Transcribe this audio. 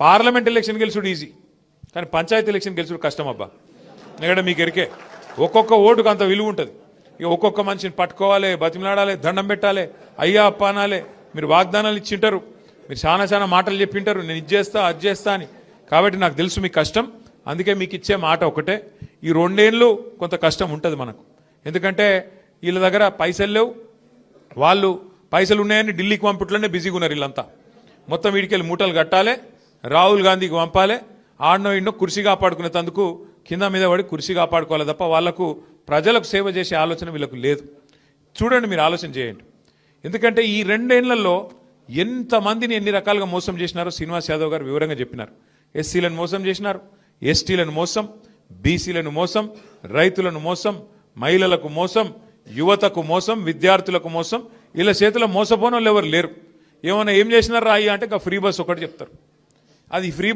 Parliament election గెలుచుడు easy. కానీ panchayat election గెలుచుడు కష్టం అబ్బా. ఎందుకంటే మీకు ఎరికే ఒక్కొక్క ఓటుకు అంత విలువ ఉంటుంది. ఇక ఒక్కొక్క మనిషిని పట్టుకోవాలి బతిమలాడాలి దండం పెట్టాలి అయ్యా అప్ప మీరు వాగ్దానాలు ఇచ్చింటారు మీరు చాలా చాలా మాటలు చెప్పింటారు నేను ఇది చేస్తా అది చేస్తా అని. కాబట్టి నాకు తెలుసు మీకు కష్టం. అందుకే మీకు ఇచ్చే మాట ఒకటే. ఈ రెండేళ్ళు కొంత కష్టం ఉంటుంది మనకు. ఎందుకంటే వీళ్ళ దగ్గర పైసలు లేవు. వాళ్ళు పైసలు ఉన్నాయని ఢిల్లీకి పంపట్లోనే బిజీగా ఉన్నారు వీళ్ళంతా. మొత్తం వీడికెళ్ళి మూటలు కట్టాలి. రాహుల్ గాంధీకి పంపాలి. ఆడనో ఇండో కుర్చీ కాపాడుకునేందుకు కింద మీద పడి కుర్చీ కాపాడుకోవాలి తప్ప వాళ్ళకు ప్రజలకు సేవ చేసే ఆలోచన వీళ్ళకు లేదు. చూడండి మీరు ఆలోచన చేయండి. ఎందుకంటే ఈ రెండేళ్ళలో ఎంతమందిని ఎన్ని రకాలుగా మోసం చేసినారో శ్రీనివాస్ యాదవ్ గారు వివరంగా చెప్పినారు. ఎస్సీలను మోసం చేసినారు ఎస్టీలను మోసం బీసీలను మోసం రైతులను మోసం మహిళలకు మోసం యువతకు మోసం విద్యార్థులకు మోసం వీళ్ళ చేతిలో మోసపోనోళ్ళు వాళ్ళు ఎవరు లేరు. ఏమైనా ఏం చేసినారా అయ్యా అంటే ఇంకా ఫ్రీ బస్ ఒకటి చెప్తారు. అది ఫ్రీ బస్